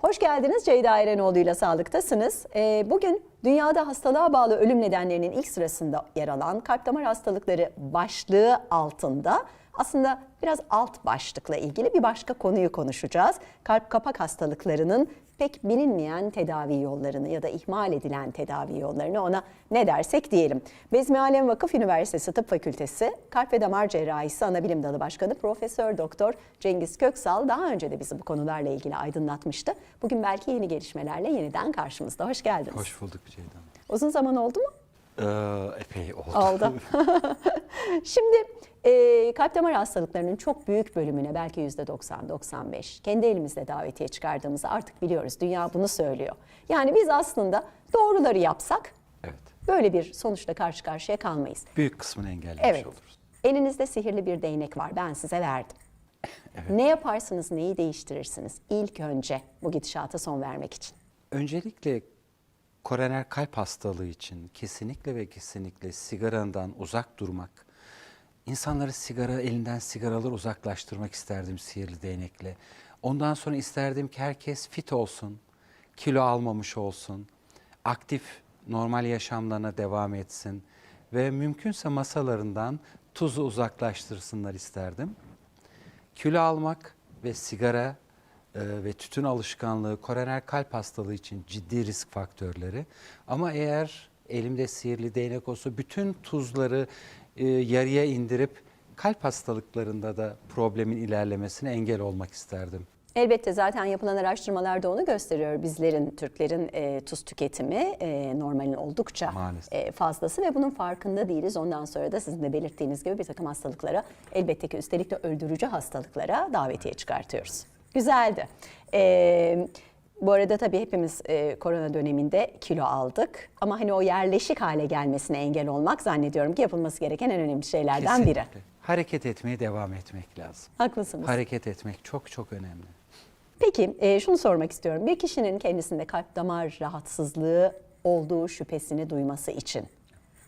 Hoş geldiniz Ceyda Erenoğlu ile Sağlık'tasınız. Ee, bugün dünyada hastalığa bağlı ölüm nedenlerinin ilk sırasında yer alan kalp damar hastalıkları başlığı altında aslında biraz alt başlıkla ilgili bir başka konuyu konuşacağız. Kalp kapak hastalıklarının pek bilinmeyen tedavi yollarını ya da ihmal edilen tedavi yollarını ona ne dersek diyelim. Bezmi Alem Vakıf Üniversitesi Tıp Fakültesi Kalp ve Damar Cerrahisi Anabilim Dalı Başkanı Profesör Doktor Cengiz Köksal daha önce de bizi bu konularla ilgili aydınlatmıştı. Bugün belki yeni gelişmelerle yeniden karşımızda. Hoş geldiniz. Hoş bulduk Ceyda. Uzun zaman oldu mu? Ee, epey oldu. Oldu. Şimdi e, kalp damar hastalıklarının çok büyük bölümüne belki %90-95 kendi elimizde davetiye çıkardığımızı artık biliyoruz. Dünya bunu söylüyor. Yani biz aslında doğruları yapsak evet. böyle bir sonuçla karşı karşıya kalmayız. Büyük kısmını engellemiş Evet. oluruz. Elinizde sihirli bir değnek var. Ben size verdim. Ne yaparsınız, neyi değiştirirsiniz ilk önce bu gidişata son vermek için? Öncelikle koroner kalp hastalığı için kesinlikle ve kesinlikle sigarandan uzak durmak, insanları sigara elinden sigaraları uzaklaştırmak isterdim sihirli değnekle. Ondan sonra isterdim ki herkes fit olsun, kilo almamış olsun, aktif normal yaşamlarına devam etsin ve mümkünse masalarından tuzu uzaklaştırsınlar isterdim. Kilo almak ve sigara e, ve tütün alışkanlığı koroner kalp hastalığı için ciddi risk faktörleri. Ama eğer elimde sihirli değnek olsa bütün tuzları e, yarıya indirip kalp hastalıklarında da problemin ilerlemesine engel olmak isterdim. Elbette zaten yapılan araştırmalar da onu gösteriyor. Bizlerin, Türklerin e, tuz tüketimi e, normalin oldukça Maalesef. e, fazlası ve bunun farkında değiliz. Ondan sonra da sizin de belirttiğiniz gibi bir takım hastalıklara, elbette ki üstelik de öldürücü hastalıklara davetiye çıkartıyoruz. Güzeldi. E, bu arada tabii hepimiz e, korona döneminde kilo aldık. Ama hani o yerleşik hale gelmesine engel olmak zannediyorum ki yapılması gereken en önemli şeylerden biri. Kesinlikle. Hareket etmeye devam etmek lazım. Haklısınız. Hareket etmek çok çok önemli. Peki e, şunu sormak istiyorum. Bir kişinin kendisinde kalp damar rahatsızlığı olduğu şüphesini duyması için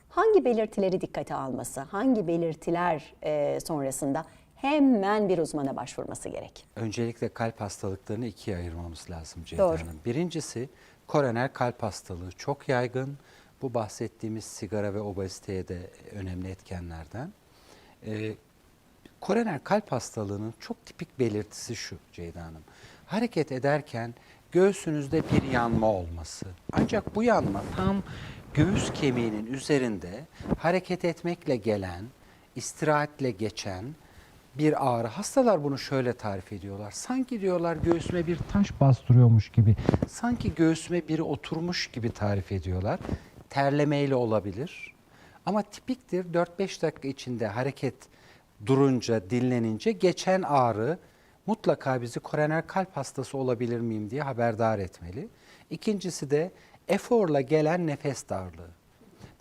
hangi belirtileri dikkate alması, hangi belirtiler e, sonrasında hemen bir uzmana başvurması gerek? Öncelikle kalp hastalıklarını ikiye ayırmamız lazım Ceyda Doğru. Hanım. Birincisi koroner kalp hastalığı çok yaygın. Bu bahsettiğimiz sigara ve obeziteye de önemli etkenlerden. Ee, koroner kalp hastalığının çok tipik belirtisi şu Ceyda Hanım. Hareket ederken göğsünüzde bir yanma olması. Ancak bu yanma tam göğüs kemiğinin üzerinde hareket etmekle gelen, istirahatle geçen bir ağrı. Hastalar bunu şöyle tarif ediyorlar. Sanki diyorlar göğsüme bir taş bastırıyormuş gibi. Sanki göğsüme biri oturmuş gibi tarif ediyorlar. Terlemeyle olabilir. Ama tipiktir 4-5 dakika içinde hareket durunca, dinlenince geçen ağrı mutlaka bizi koroner kalp hastası olabilir miyim diye haberdar etmeli. İkincisi de eforla gelen nefes darlığı.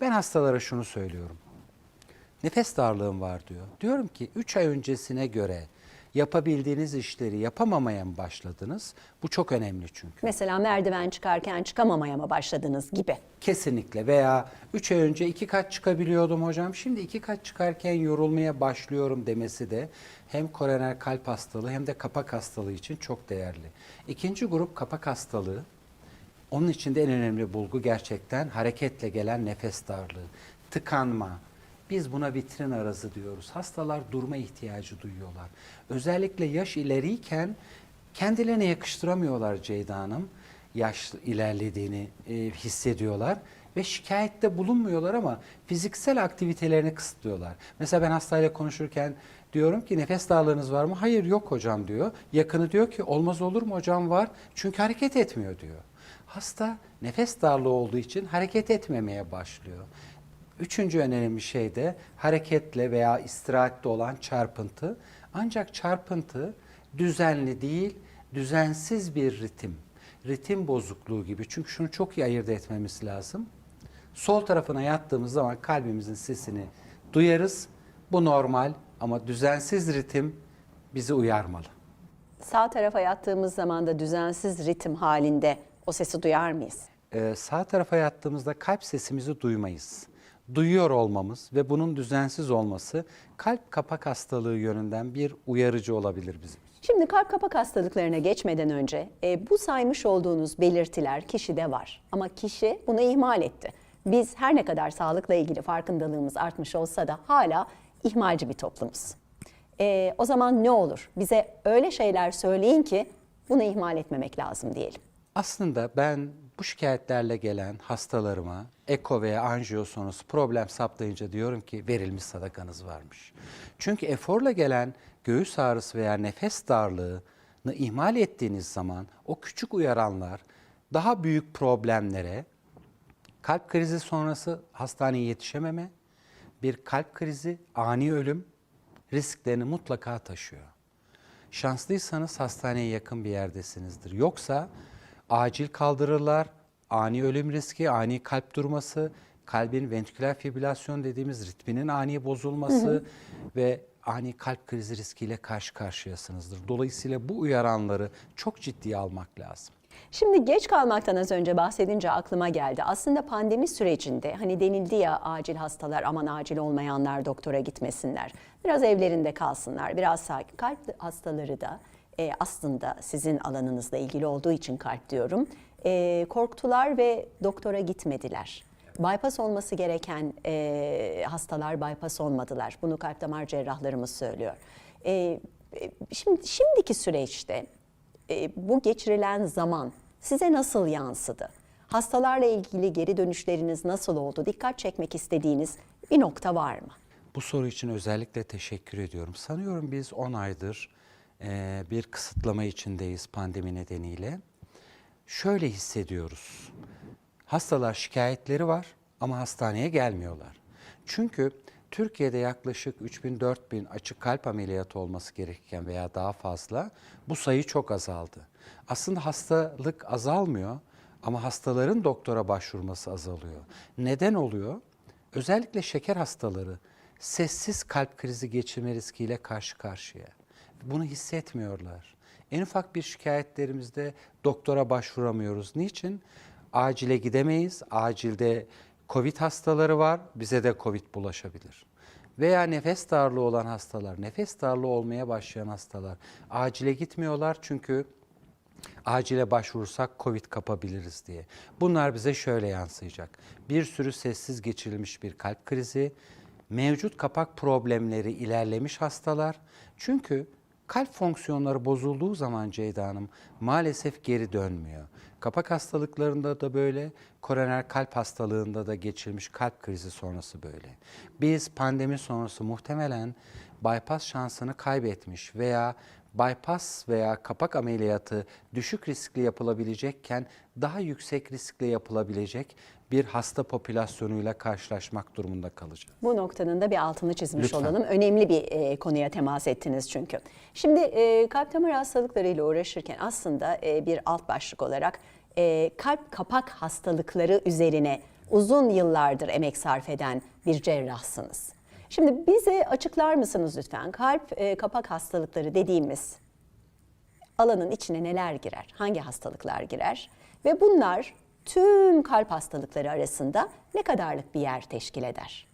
Ben hastalara şunu söylüyorum. Nefes darlığım var diyor. Diyorum ki 3 ay öncesine göre yapabildiğiniz işleri yapamamaya mı başladınız? Bu çok önemli çünkü. Mesela merdiven çıkarken çıkamamaya mı başladınız gibi. Kesinlikle veya 3 ay önce iki kat çıkabiliyordum hocam. Şimdi iki kat çıkarken yorulmaya başlıyorum demesi de hem koroner kalp hastalığı hem de kapak hastalığı için çok değerli. İkinci grup kapak hastalığı. Onun için de en önemli bulgu gerçekten hareketle gelen nefes darlığı, tıkanma. Biz buna vitrin arızı diyoruz. Hastalar durma ihtiyacı duyuyorlar. Özellikle yaş ileriyken kendilerine yakıştıramıyorlar Ceyda Hanım. Yaş ilerlediğini e, hissediyorlar ve şikayette bulunmuyorlar ama fiziksel aktivitelerini kısıtlıyorlar. Mesela ben hastayla konuşurken diyorum ki nefes darlığınız var mı? Hayır yok hocam diyor. Yakını diyor ki olmaz olur mu hocam var. Çünkü hareket etmiyor diyor. Hasta nefes darlığı olduğu için hareket etmemeye başlıyor. Üçüncü önemli şey de hareketle veya istirahatte olan çarpıntı. Ancak çarpıntı düzenli değil, düzensiz bir ritim. Ritim bozukluğu gibi. Çünkü şunu çok iyi ayırt etmemiz lazım. Sol tarafına yattığımız zaman kalbimizin sesini duyarız. Bu normal ama düzensiz ritim bizi uyarmalı. Sağ tarafa yattığımız zaman da düzensiz ritim halinde o sesi duyar mıyız? Ee, sağ tarafa yattığımızda kalp sesimizi duymayız. Duyuyor olmamız ve bunun düzensiz olması kalp kapak hastalığı yönünden bir uyarıcı olabilir bizim için. Şimdi kalp kapak hastalıklarına geçmeden önce e, bu saymış olduğunuz belirtiler kişide var. Ama kişi bunu ihmal etti. Biz her ne kadar sağlıkla ilgili farkındalığımız artmış olsa da hala ihmalci bir toplumuz. E, o zaman ne olur? Bize öyle şeyler söyleyin ki bunu ihmal etmemek lazım diyelim. Aslında ben bu şikayetlerle gelen hastalarıma eko veya anjiyo sonrası problem saptayınca diyorum ki verilmiş sadakanız varmış. Çünkü eforla gelen göğüs ağrısı veya nefes darlığını ihmal ettiğiniz zaman o küçük uyaranlar daha büyük problemlere kalp krizi sonrası hastaneye yetişememe, bir kalp krizi, ani ölüm risklerini mutlaka taşıyor. Şanslıysanız hastaneye yakın bir yerdesinizdir. Yoksa acil kaldırırlar, ani ölüm riski, ani kalp durması, kalbin ventriküler fibrilasyon dediğimiz ritminin ani bozulması ve ani kalp krizi riskiyle karşı karşıyasınızdır. Dolayısıyla bu uyaranları çok ciddiye almak lazım. Şimdi geç kalmaktan az önce bahsedince aklıma geldi. Aslında pandemi sürecinde hani denildi ya acil hastalar aman acil olmayanlar doktora gitmesinler. Biraz evlerinde kalsınlar, biraz sakin. Kalp hastaları da e, aslında sizin alanınızla ilgili olduğu için kalp diyorum. e, korktular ve doktora gitmediler. Bypass olması gereken e, hastalar bypass olmadılar. Bunu kalp damar cerrahlarımız söylüyor. E, e, şimdi şimdiki süreçte e, bu geçirilen zaman size nasıl yansıdı? Hastalarla ilgili geri dönüşleriniz nasıl oldu? Dikkat çekmek istediğiniz bir nokta var mı? Bu soru için özellikle teşekkür ediyorum. Sanıyorum biz 10 aydır eee, bir kısıtlama içindeyiz pandemi nedeniyle. Şöyle hissediyoruz. Hastalar şikayetleri var ama hastaneye gelmiyorlar. Çünkü Türkiye'de yaklaşık 3000-4000 açık kalp ameliyatı olması gerekirken veya daha fazla bu sayı çok azaldı. Aslında hastalık azalmıyor ama hastaların doktora başvurması azalıyor. Neden oluyor? Özellikle şeker hastaları sessiz kalp krizi geçirme riskiyle karşı karşıya. Bunu hissetmiyorlar. En ufak bir şikayetlerimizde doktora başvuramıyoruz. Niçin? Acile gidemeyiz. Acilde Covid hastaları var. Bize de Covid bulaşabilir. Veya nefes darlığı olan hastalar, nefes darlığı olmaya başlayan hastalar acile gitmiyorlar çünkü acile başvurursak Covid kapabiliriz diye. Bunlar bize şöyle yansıyacak. Bir sürü sessiz geçirilmiş bir kalp krizi, mevcut kapak problemleri ilerlemiş hastalar. Çünkü kalp fonksiyonları bozulduğu zaman Ceyda Hanım maalesef geri dönmüyor. Kapak hastalıklarında da böyle, koroner kalp hastalığında da geçirilmiş kalp krizi sonrası böyle. Biz pandemi sonrası muhtemelen bypass şansını kaybetmiş veya bypass veya kapak ameliyatı düşük riskli yapılabilecekken daha yüksek riskle yapılabilecek bir hasta popülasyonuyla karşılaşmak durumunda kalacağız. Bu noktanın da bir altını çizmiş Lütfen. olalım. Önemli bir e, konuya temas ettiniz çünkü. Şimdi e, kalp damar hastalıklarıyla uğraşırken aslında e, bir alt başlık olarak e, kalp kapak hastalıkları üzerine uzun yıllardır emek sarf eden bir cerrahsınız. Şimdi bize açıklar mısınız lütfen? Kalp e, kapak hastalıkları dediğimiz alanın içine neler girer? Hangi hastalıklar girer? Ve bunlar tüm kalp hastalıkları arasında ne kadarlık bir yer teşkil eder?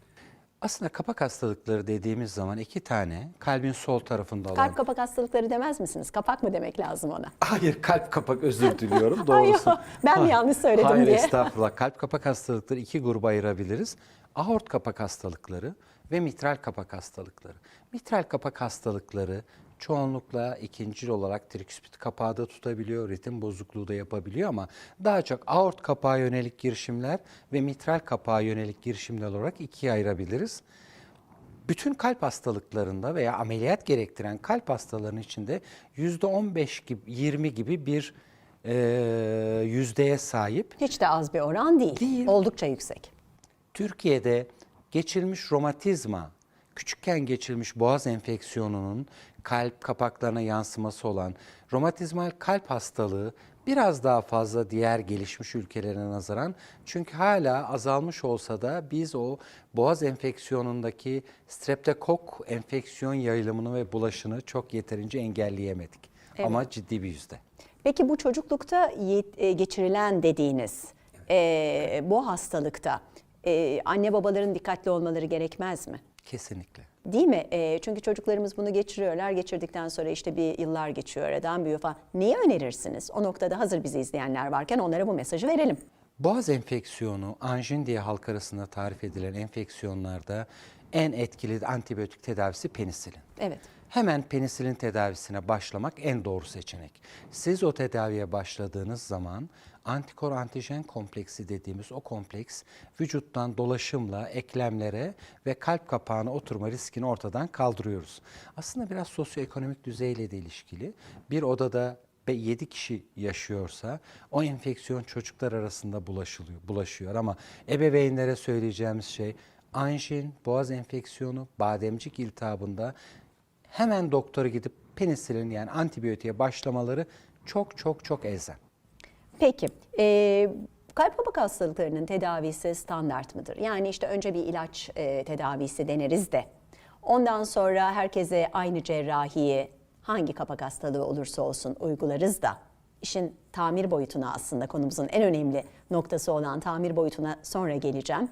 Aslında kapak hastalıkları dediğimiz zaman iki tane kalbin sol tarafında olan... Kalp kapak hastalıkları demez misiniz? Kapak mı demek lazım ona? Hayır kalp kapak özür diliyorum doğrusu. ben mi yanlış söyledim Hayır, diye. estağfurullah. Kalp kapak hastalıkları iki gruba ayırabiliriz. Aort kapak hastalıkları ve mitral kapak hastalıkları. Mitral kapak hastalıkları çoğunlukla ikincil olarak triküspit kapağı da tutabiliyor, ritim bozukluğu da yapabiliyor ama daha çok aort kapağı yönelik girişimler ve mitral kapağı yönelik girişimler olarak ikiye ayırabiliriz. Bütün kalp hastalıklarında veya ameliyat gerektiren kalp hastalarının içinde yüzde 15 gibi 20 gibi bir e, yüzdeye sahip. Hiç de az bir oran değil. Değil. Oldukça yüksek. Türkiye'de geçirilmiş romatizma, küçükken geçirilmiş boğaz enfeksiyonunun kalp kapaklarına yansıması olan romatizmal kalp hastalığı biraz daha fazla diğer gelişmiş ülkelere nazaran çünkü hala azalmış olsa da biz o boğaz enfeksiyonundaki streptokok enfeksiyon yayılımını ve bulaşını çok yeterince engelleyemedik. Ama ciddi bir yüzde. Peki bu çocuklukta e, geçirilen dediğiniz e, bu hastalıkta e, anne babaların dikkatli olmaları gerekmez mi? Kesinlikle. Değil mi? E, çünkü çocuklarımız bunu geçiriyorlar. Geçirdikten sonra işte bir yıllar geçiyor aradan büyüyor falan. Neyi önerirsiniz? O noktada hazır bizi izleyenler varken onlara bu mesajı verelim. Boğaz enfeksiyonu, anjin diye halk arasında tarif edilen enfeksiyonlarda en etkili antibiyotik tedavisi penisilin. Evet. Hemen penisilin tedavisine başlamak en doğru seçenek. Siz o tedaviye başladığınız zaman antikor antijen kompleksi dediğimiz o kompleks vücuttan dolaşımla eklemlere ve kalp kapağına oturma riskini ortadan kaldırıyoruz. Aslında biraz sosyoekonomik düzeyle de ilişkili. Bir odada 7 kişi yaşıyorsa o enfeksiyon çocuklar arasında bulaşılıyor, bulaşıyor ama ebeveynlere söyleyeceğimiz şey anjin, boğaz enfeksiyonu, bademcik iltihabında hemen doktora gidip penisilin yani antibiyotiğe başlamaları çok çok çok elzem. Peki, e, kalp kabak hastalıklarının tedavisi standart mıdır? Yani işte önce bir ilaç e, tedavisi deneriz de ondan sonra herkese aynı cerrahiyi hangi kapak hastalığı olursa olsun uygularız da işin tamir boyutuna aslında konumuzun en önemli noktası olan tamir boyutuna sonra geleceğim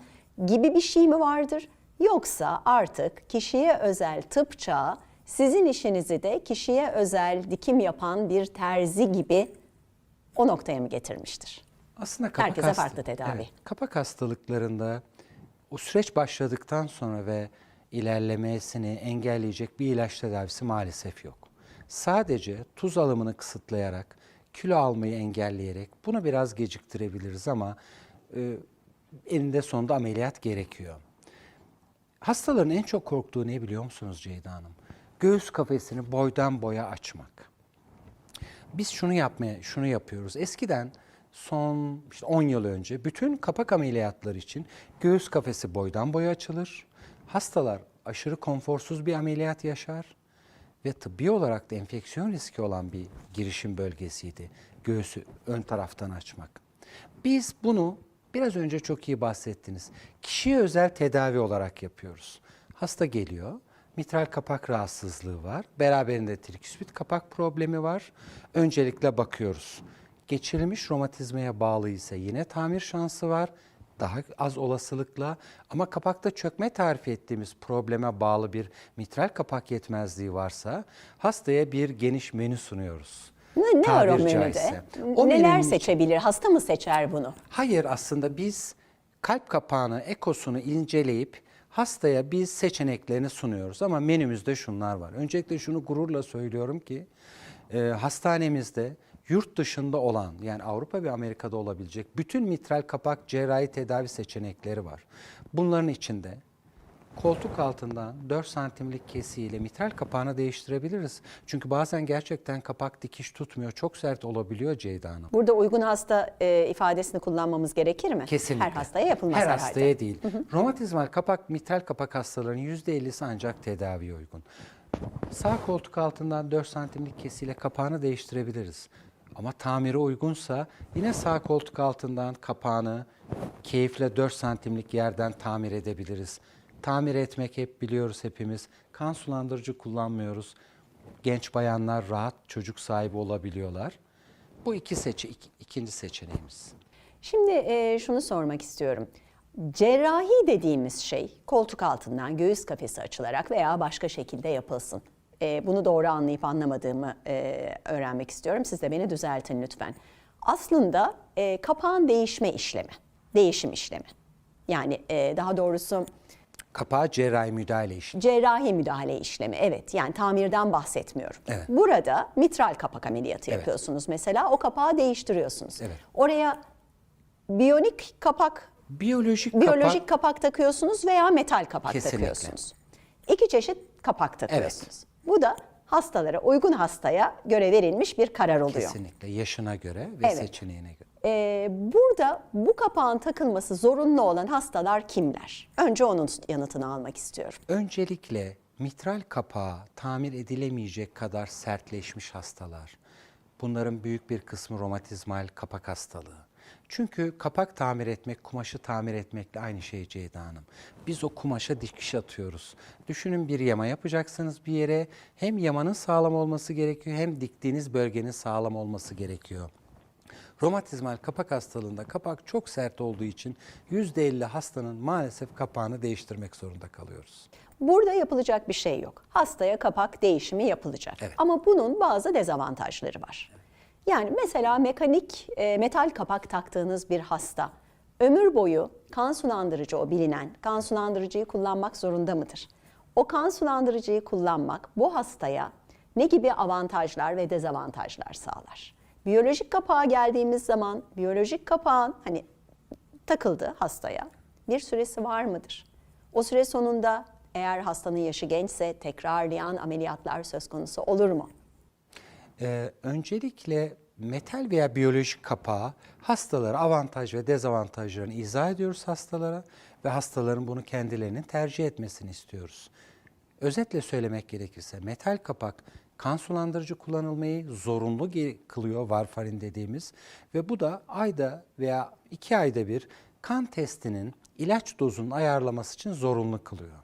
gibi bir şey mi vardır? Yoksa artık kişiye özel tıp çağı sizin işinizi de kişiye özel dikim yapan bir terzi gibi o noktaya mı getirmiştir? Aslında kapak Herkese hasta- farklı tedavi. Evet, kapak hastalıklarında o süreç başladıktan sonra ve ilerlemesini engelleyecek bir ilaç tedavisi maalesef yok. Sadece tuz alımını kısıtlayarak, kilo almayı engelleyerek bunu biraz geciktirebiliriz ama e, eninde sonunda ameliyat gerekiyor. Hastaların en çok korktuğu ne biliyor musunuz Ceyda Hanım? Göğüs kafesini boydan boya açmak. Biz şunu yapmaya, şunu yapıyoruz. Eskiden son işte 10 yıl önce bütün kapak ameliyatları için göğüs kafesi boydan boya açılır. Hastalar aşırı konforsuz bir ameliyat yaşar ve tıbbi olarak da enfeksiyon riski olan bir girişim bölgesiydi göğsü ön taraftan açmak. Biz bunu biraz önce çok iyi bahsettiniz. Kişiye özel tedavi olarak yapıyoruz. Hasta geliyor, mitral kapak rahatsızlığı var, beraberinde triküspit kapak problemi var. Öncelikle bakıyoruz. Geçirilmiş romatizmaya bağlı ise yine tamir şansı var daha az olasılıkla ama kapakta çökme tarif ettiğimiz probleme bağlı bir mitral kapak yetmezliği varsa hastaya bir geniş menü sunuyoruz. Ne, ne var o menüde? caizse. O Neler menünün seçebilir? Hasta mı seçer bunu? Hayır aslında biz kalp kapağını, ekosunu inceleyip hastaya biz seçeneklerini sunuyoruz ama menümüzde şunlar var. Öncelikle şunu gururla söylüyorum ki e, hastanemizde yurt dışında olan yani Avrupa ve Amerika'da olabilecek bütün mitral kapak cerrahi tedavi seçenekleri var. Bunların içinde koltuk altından 4 santimlik kesiyle mitral kapağını değiştirebiliriz. Çünkü bazen gerçekten kapak dikiş tutmuyor. Çok sert olabiliyor Ceyda Hanım. Burada uygun hasta e, ifadesini kullanmamız gerekir mi? Kesinlikle. Her hastaya yapılmaz Her herhalde. hastaya değil. Romatizmal kapak, mitral kapak hastalarının %50'si ancak tedaviye uygun. Sağ koltuk altından 4 santimlik kesiyle kapağını değiştirebiliriz. Ama tamire uygunsa yine sağ koltuk altından kapağını keyifle 4 santimlik yerden tamir edebiliriz. Tamir etmek hep biliyoruz hepimiz. Kan sulandırıcı kullanmıyoruz. Genç bayanlar rahat çocuk sahibi olabiliyorlar. Bu iki seçe ik- ikinci seçeneğimiz. Şimdi e, şunu sormak istiyorum. Cerrahi dediğimiz şey koltuk altından göğüs kafesi açılarak veya başka şekilde yapılsın. E, bunu doğru anlayıp anlamadığımı e, öğrenmek istiyorum. Siz de beni düzeltin lütfen. Aslında e, kapağın değişme işlemi, değişim işlemi. Yani e, daha doğrusu Kapağı cerrahi müdahale işi. cerrahi müdahale işlemi evet yani tamirden bahsetmiyorum. Evet. Burada mitral kapak ameliyatı Evet. yapıyorsunuz mesela o kapağı değiştiriyorsunuz. Evet. Oraya biyonik kapak, Biyolojik, biyolojik kapak, kapak takıyorsunuz veya metal kapak Kesinlikle. takıyorsunuz. İki çeşit kapak takıyorsunuz. Bu da hastalara, uygun hastaya göre verilmiş bir karar oluyor. kesinlikle yaşına göre ve Evet. seçeneğine göre. Ee, burada bu kapağın takılması zorunlu olan hastalar kimler? Önce onun yanıtını almak istiyorum. Öncelikle mitral kapağı tamir edilemeyecek kadar sertleşmiş hastalar. Bunların büyük bir kısmı romatizmal kapak hastalığı. Çünkü kapak tamir etmek, kumaşı tamir etmekle aynı şey Ceyda Hanım. Biz o kumaşa dikiş atıyoruz. Düşünün bir yama yapacaksınız bir yere. Hem yamanın sağlam olması gerekiyor hem diktiğiniz bölgenin sağlam olması gerekiyor. Romatizmal kapak hastalığında kapak çok sert olduğu için %50 hastanın maalesef kapağını değiştirmek zorunda kalıyoruz. Burada yapılacak bir şey yok. Hastaya kapak değişimi yapılacak. Evet. Ama bunun bazı dezavantajları var. Yani mesela mekanik e, metal kapak taktığınız bir hasta ömür boyu kan sulandırıcı o bilinen kan sulandırıcıyı kullanmak zorunda mıdır? O kan sulandırıcıyı kullanmak bu hastaya ne gibi avantajlar ve dezavantajlar sağlar? Biyolojik kapağa geldiğimiz zaman biyolojik kapağın hani takıldı hastaya. Bir süresi var mıdır? O süre sonunda eğer hastanın yaşı gençse tekrarlayan ameliyatlar söz konusu olur mu? Ee, öncelikle metal veya biyolojik kapağı hastalara avantaj ve dezavantajlarını izah ediyoruz hastalara ve hastaların bunu kendilerinin tercih etmesini istiyoruz. Özetle söylemek gerekirse metal kapak kan sulandırıcı kullanılmayı zorunlu kılıyor varfarin dediğimiz ve bu da ayda veya iki ayda bir kan testinin ilaç dozunun ayarlaması için zorunlu kılıyor.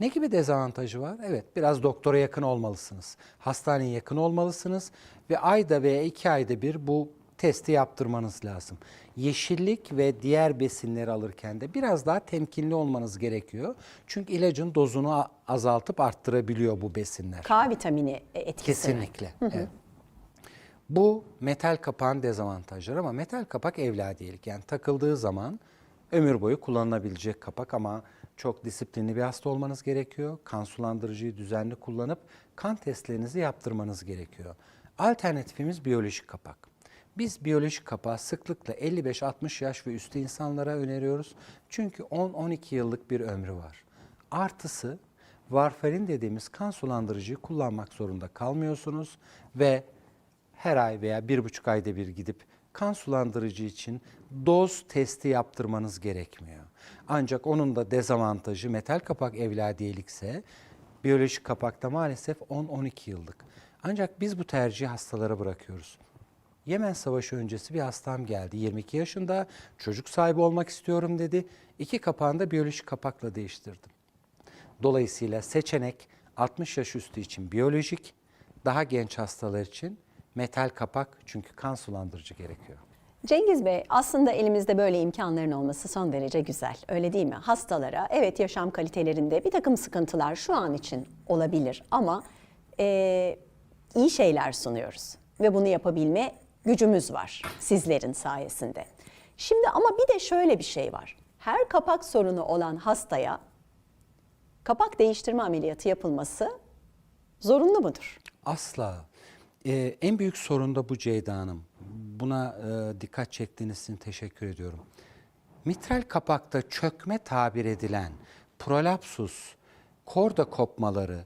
Ne gibi dezavantajı var? Evet, biraz doktora yakın olmalısınız. Hastaneye yakın olmalısınız ve ayda veya iki ayda bir bu testi yaptırmanız lazım. Yeşillik ve diğer besinleri alırken de biraz daha temkinli olmanız gerekiyor. Çünkü ilacın dozunu azaltıp arttırabiliyor bu besinler. K vitamini etkisi. mi? Kesinlikle. Evet. Bu metal kapağın dezavantajları ama metal kapak evladiyelik. Yani takıldığı zaman ömür boyu kullanılabilecek kapak ama çok disiplinli bir hasta olmanız gerekiyor. Kan sulandırıcıyı düzenli kullanıp kan testlerinizi yaptırmanız gerekiyor. Alternatifimiz biyolojik kapak. Biz biyolojik kapağı sıklıkla 55-60 yaş ve üstü insanlara öneriyoruz. Çünkü 10-12 yıllık bir ömrü var. Artısı varfarin dediğimiz kan sulandırıcıyı kullanmak zorunda kalmıyorsunuz ve her ay veya bir buçuk ayda bir gidip kan sulandırıcı için doz testi yaptırmanız gerekmiyor. Ancak onun da dezavantajı metal kapak evladiyelikse biyolojik kapakta maalesef 10-12 yıllık. Ancak biz bu tercihi hastalara bırakıyoruz. Yemen Savaşı öncesi bir hastam geldi. 22 yaşında çocuk sahibi olmak istiyorum dedi. İki kapağını da biyolojik kapakla değiştirdim. Dolayısıyla seçenek 60 yaş üstü için biyolojik, daha genç hastalar için metal kapak çünkü kan sulandırıcı gerekiyor. Cengiz Bey aslında elimizde böyle imkanların olması son derece güzel. Öyle değil mi? Hastalara evet yaşam kalitelerinde bir takım sıkıntılar şu an için olabilir ama eee, iyi şeyler sunuyoruz. Ve bunu yapabilme gücümüz var sizlerin sayesinde. Şimdi ama bir de şöyle bir şey var. Her kapak sorunu olan hastaya kapak değiştirme ameliyatı yapılması zorunlu mudur? Asla. Ee, en büyük sorun da bu Ceyda Hanım. Buna e, dikkat çektiğiniz için teşekkür ediyorum. Mitral kapakta çökme tabir edilen prolapsus, korda kopmaları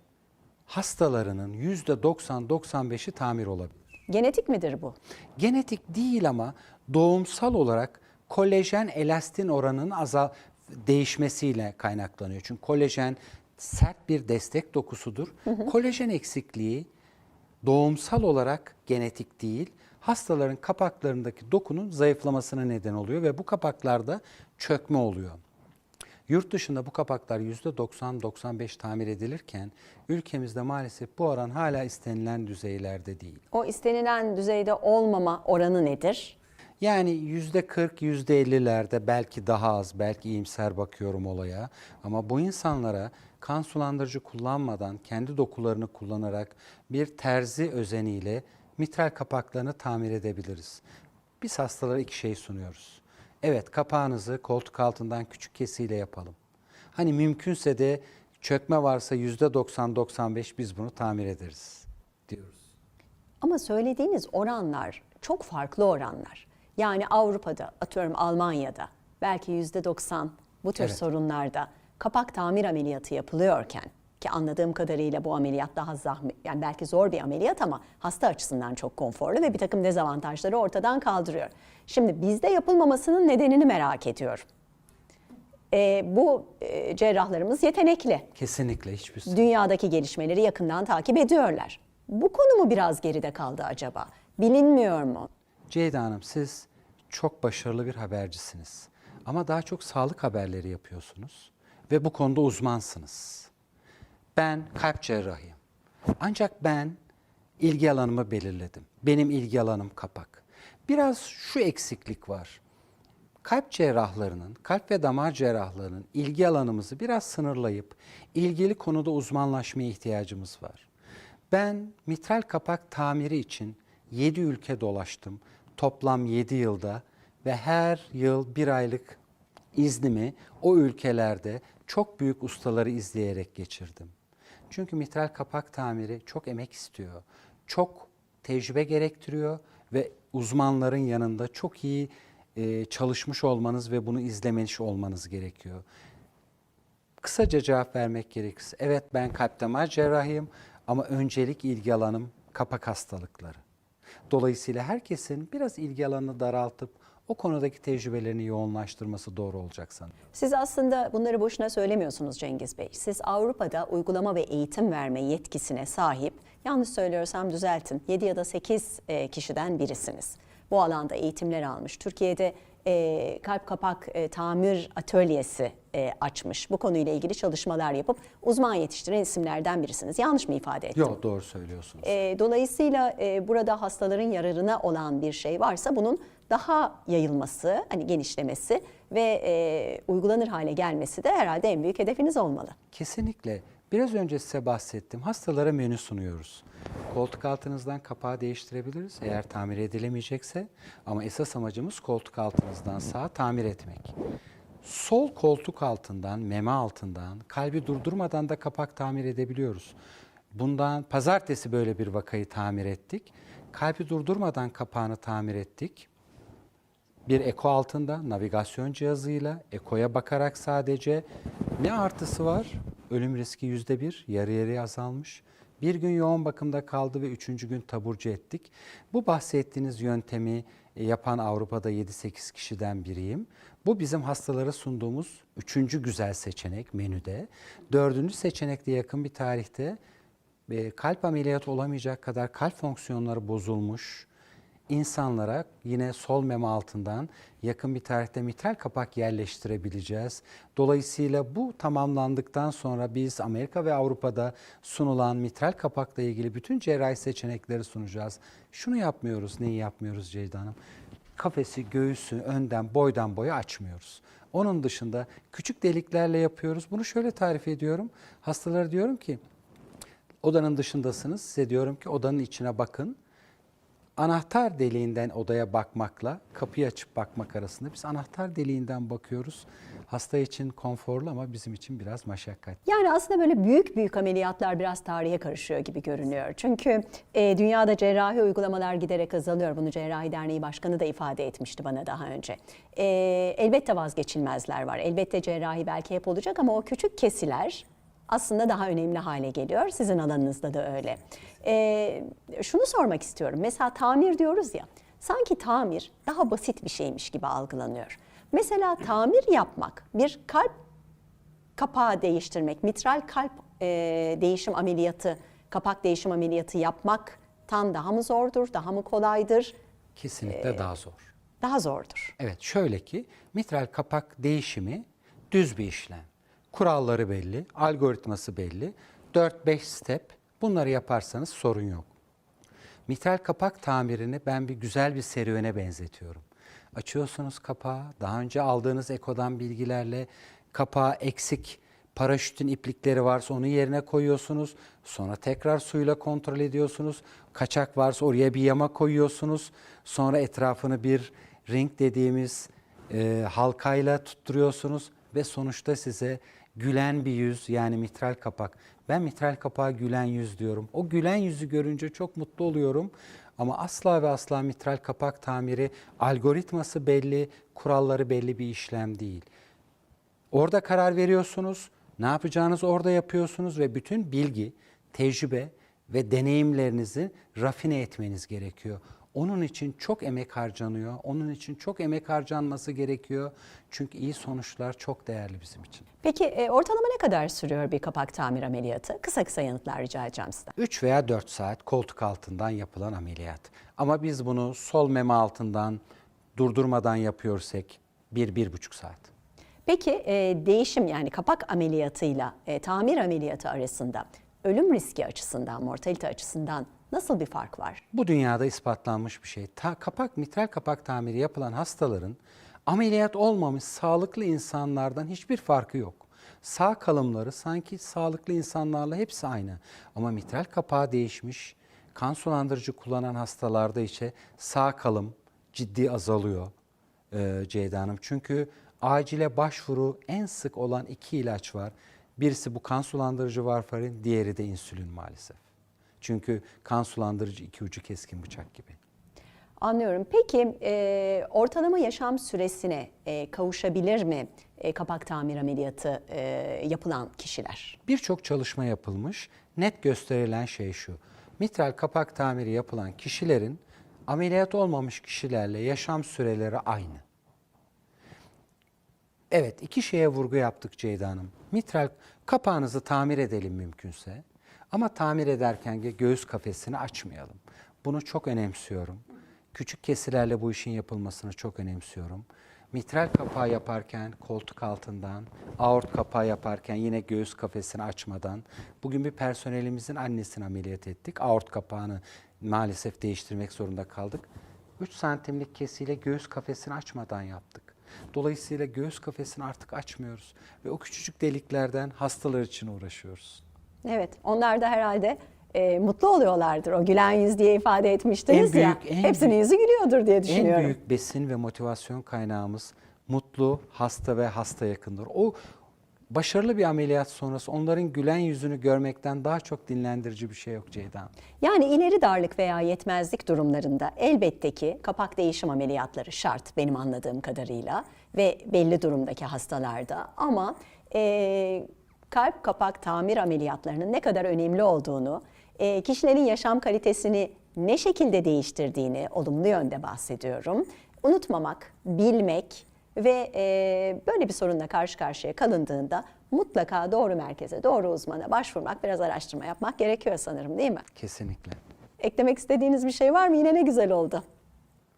hastalarının %90-95'i tamir olabilir. Genetik midir bu? Genetik değil ama doğumsal olarak kolajen elastin oranının azal değişmesiyle kaynaklanıyor. Çünkü kolajen sert bir destek dokusudur. Kolajen eksikliği doğumsal olarak genetik değil, hastaların kapaklarındaki dokunun zayıflamasına neden oluyor ve bu kapaklarda çökme oluyor. Yurt dışında bu kapaklar %90-95 tamir edilirken ülkemizde maalesef bu oran hala istenilen düzeylerde değil. O istenilen düzeyde olmama oranı nedir? Yani yüzde 40, yüzde 50'lerde belki daha az, belki iyimser bakıyorum olaya. Ama bu insanlara kan sulandırıcı kullanmadan kendi dokularını kullanarak bir terzi özeniyle mitral kapaklarını tamir edebiliriz. Biz hastalara iki şey sunuyoruz. Evet kapağınızı koltuk altından küçük kesiyle yapalım. Hani mümkünse de çökme varsa yüzde 90-95 biz bunu tamir ederiz diyoruz. Ama söylediğiniz oranlar çok farklı oranlar. Yani Avrupa'da, atıyorum Almanya'da belki yüzde 90 bu tür Evet. sorunlarda kapak tamir ameliyatı yapılıyorken ki anladığım kadarıyla bu ameliyat daha zahmet, yani belki zor bir ameliyat ama hasta açısından çok konforlu ve bir takım dezavantajları ortadan kaldırıyor. Şimdi bizde yapılmamasının nedenini merak ediyorum. Ee, bu e, cerrahlarımız yetenekli. Kesinlikle hiçbir Dünyadaki gelişmeleri yakından takip ediyorlar. Bu konu mu biraz geride kaldı acaba? Bilinmiyor mu? Ceyda Hanım siz çok başarılı bir habercisiniz. Ama daha çok sağlık haberleri yapıyorsunuz ve bu konuda uzmansınız. Ben kalp cerrahıyım. Ancak ben ilgi alanımı belirledim. Benim ilgi alanım kapak. Biraz şu eksiklik var. kalp cerrahlarının, kalp ve damar cerrahlarının ilgi alanımızı biraz sınırlayıp ilgili konuda uzmanlaşmaya ihtiyacımız var. Ben mitral kapak tamiri için 7 ülke dolaştım. Toplam 7 yılda ve her yıl bir aylık iznimi o ülkelerde çok büyük ustaları izleyerek geçirdim. Çünkü mitral kapak tamiri çok emek istiyor. Çok tecrübe gerektiriyor ve uzmanların yanında çok iyi e, çalışmış olmanız ve bunu izlemiş olmanız gerekiyor. Kısaca cevap vermek gerekirse, evet ben kalp damar cerrahıyım ama öncelik ilgi alanım kapak hastalıkları. Dolayısıyla herkesin biraz ilgi alanını daraltıp o konudaki tecrübelerini yoğunlaştırması doğru olacak sanırım. Siz aslında bunları boşuna söylemiyorsunuz Cengiz Bey. Siz Avrupa'da uygulama ve eğitim verme yetkisine sahip, yanlış söylüyorsam düzeltin, 7 ya da 8 e, kişiden birisiniz. Bu alanda eğitimler almış. Türkiye'de e, kalp kapak e, tamir atölyesi e, açmış. Bu konuyla ilgili çalışmalar yapıp uzman yetiştiren isimlerden birisiniz. Yanlış mı ifade ettim? Yok doğru söylüyorsunuz. E, dolayısıyla e, burada hastaların yararına olan bir şey varsa bunun daha yayılması, hani genişlemesi ve e, uygulanır hale gelmesi de herhalde en büyük hedefiniz olmalı. Kesinlikle. Biraz önce size bahsettim. Hastalara menü sunuyoruz. Koltuk altınızdan kapağı değiştirebiliriz eğer tamir edilemeyecekse. Ama esas amacımız koltuk altınızdan sağa tamir etmek. Sol koltuk altından, meme altından, kalbi durdurmadan da kapak tamir edebiliyoruz. Bundan pazartesi böyle bir vakayı tamir ettik. Kalbi durdurmadan kapağını tamir ettik. Bir eko altında navigasyon cihazıyla ekoya bakarak sadece ne artısı var? Ölüm riski yüzde bir, yarı yarıya azalmış. Bir gün yoğun bakımda kaldı ve üçüncü gün taburcu ettik. Bu bahsettiğiniz yöntemi yapan Avrupa'da 7-8 kişiden biriyim. Bu bizim hastalara sunduğumuz üçüncü güzel seçenek menüde. Dördüncü seçenekte yakın bir tarihte e, kalp ameliyatı olamayacak kadar kalp fonksiyonları bozulmuş, insanlara yine sol meme altından yakın bir tarihte mitral kapak yerleştirebileceğiz. Dolayısıyla bu tamamlandıktan sonra biz Amerika ve Avrupa'da sunulan mitral kapakla ilgili bütün cerrahi seçenekleri sunacağız. Şunu yapmıyoruz, neyi yapmıyoruz Ceyda Hanım? Kafesi, göğüsü önden boydan boya açmıyoruz. Onun dışında küçük deliklerle yapıyoruz. Bunu şöyle tarif ediyorum. Hastalara diyorum ki odanın dışındasınız. Size diyorum ki odanın içine bakın anahtar deliğinden odaya bakmakla kapıyı açıp bakmak arasında biz anahtar deliğinden bakıyoruz. Hasta için konforlu ama bizim için biraz maşakkat. Yani aslında böyle büyük büyük ameliyatlar biraz tarihe karışıyor gibi görünüyor. Çünkü e, dünyada cerrahi uygulamalar giderek azalıyor. Bunu Cerrahi Derneği Başkanı da ifade etmişti bana daha önce. E, elbette vazgeçilmezler var. Elbette cerrahi belki hep olacak ama o küçük kesiler aslında daha önemli hale geliyor. Sizin alanınızda da öyle. E, şunu sormak istiyorum. Mesela tamir diyoruz ya. Sanki tamir daha basit bir şeymiş gibi algılanıyor. Mesela tamir yapmak bir kalp kapağı değiştirmek, mitral kalp e, değişim ameliyatı, kapak değişim ameliyatı yapmaktan daha mı zordur, daha mı kolaydır? Kesinlikle daha zor. Daha zordur. Evet şöyle ki mitral kapak değişimi düz bir işlem. Kuralları belli, algoritması belli. 4-5 step bunları yaparsanız sorun yok. Mitral kapak tamirini ben bir güzel bir serüvene benzetiyorum. Açıyorsunuz kapağı, daha önce aldığınız ekodan bilgilerle kapağı eksik paraşütün iplikleri varsa onu yerine koyuyorsunuz. Sonra tekrar suyla kontrol ediyorsunuz. Kaçak varsa oraya bir yama koyuyorsunuz. Sonra etrafını bir ring dediğimiz e, halkayla tutturuyorsunuz ve sonuçta size gülen bir yüz yani mitral kapak. Ben mitral kapağa gülen yüz diyorum. O gülen yüzü görünce çok mutlu oluyorum. Ama asla ve asla mitral kapak tamiri algoritması belli, kuralları belli bir işlem değil. Orada karar veriyorsunuz. Ne yapacağınızı orada yapıyorsunuz ve bütün bilgi, tecrübe ve deneyimlerinizi rafine etmeniz gerekiyor. Onun için çok emek harcanıyor. Onun için çok emek harcanması gerekiyor. Çünkü iyi sonuçlar çok değerli bizim için. Peki e, ortalama ne kadar sürüyor bir kapak tamir ameliyatı? Kısa kısa yanıtlar rica edeceğim sizden. 3 veya 4 saat koltuk altından yapılan ameliyat. Ama biz bunu sol meme altından durdurmadan yapıyorsak 1-1,5 saat. Peki e, değişim yani kapak ameliyatıyla e, tamir ameliyatı arasında ölüm riski açısından, mortalite açısından nasıl bir fark var? Bu dünyada ispatlanmış bir şey. Ta, kapak, mitral kapak tamiri yapılan hastaların Ameliyat olmamış sağlıklı insanlardan hiçbir farkı yok. Sağ kalımları sanki sağlıklı insanlarla hepsi aynı. Ama mitral kapağı değişmiş. Kan sulandırıcı kullanan hastalarda ise sağ kalım ciddi azalıyor e, Ceyda Hanım. Çünkü acile başvuru en sık olan iki ilaç var. Birisi bu kan sulandırıcı varfarin, diğeri de insülin maalesef. Çünkü kan sulandırıcı iki ucu keskin bıçak gibi. Anlıyorum. Peki e, ortalama yaşam süresine e, kavuşabilir mi e, kapak tamir ameliyatı e, yapılan kişiler? Birçok çalışma yapılmış. Net gösterilen şey şu. Mitral kapak tamiri yapılan kişilerin ameliyat olmamış kişilerle yaşam süreleri aynı. Evet, iki şeye vurgu yaptık Ceyda Hanım. Mitral kapağınızı tamir edelim mümkünse. Ama tamir ederken de göğüs kafesini açmayalım. Bunu çok önemsiyorum. Küçük kesilerle bu işin yapılmasını çok önemsiyorum. Mitral kapağı yaparken koltuk altından, aort kapağı yaparken yine göğüs kafesini açmadan. Bugün bir personelimizin annesini ameliyat ettik. Aort kapağını maalesef değiştirmek zorunda kaldık. 3 santimlik kesiyle göğüs kafesini açmadan yaptık. Dolayısıyla göğüs kafesini artık açmıyoruz ve o küçücük deliklerden hastalar için uğraşıyoruz. Evet, onlar da herhalde e, mutlu oluyorlardır. O gülen yüz diye ifade etmiştiniz En ya. büyük, en Hepsinin büyük- yüzü gülüyordur diye düşünüyorum. En büyük besin ve motivasyon kaynağımız mutlu hasta ve hasta yakındır. O başarılı bir ameliyat sonrası onların gülen yüzünü görmekten daha çok dinlendirici bir şey yok Ceyda. Yani ileri darlık veya yetmezlik durumlarında elbette ki kapak değişim ameliyatları şart benim anladığım kadarıyla ve belli durumdaki hastalarda ama e, kalp kapak tamir ameliyatlarının ne kadar önemli olduğunu, e, kişilerin yaşam kalitesini ne şekilde değiştirdiğini olumlu yönde bahsediyorum. Unutmamak, bilmek ve e, böyle bir sorunla karşı karşıya kalındığında mutlaka doğru merkeze, doğru uzmana başvurmak, biraz araştırma yapmak gerekiyor sanırım değil mi? Kesinlikle. Eklemek istediğiniz bir şey var mı? Yine ne güzel oldu.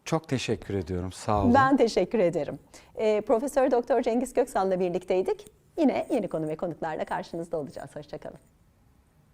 Çok teşekkür ediyorum. Sağ olun. Ben teşekkür ederim. Ee, Profesör Doktor Cengiz Göksal'la birlikteydik. Yine yeni konu ve konuklarla karşınızda olacağız. Hoşçakalın.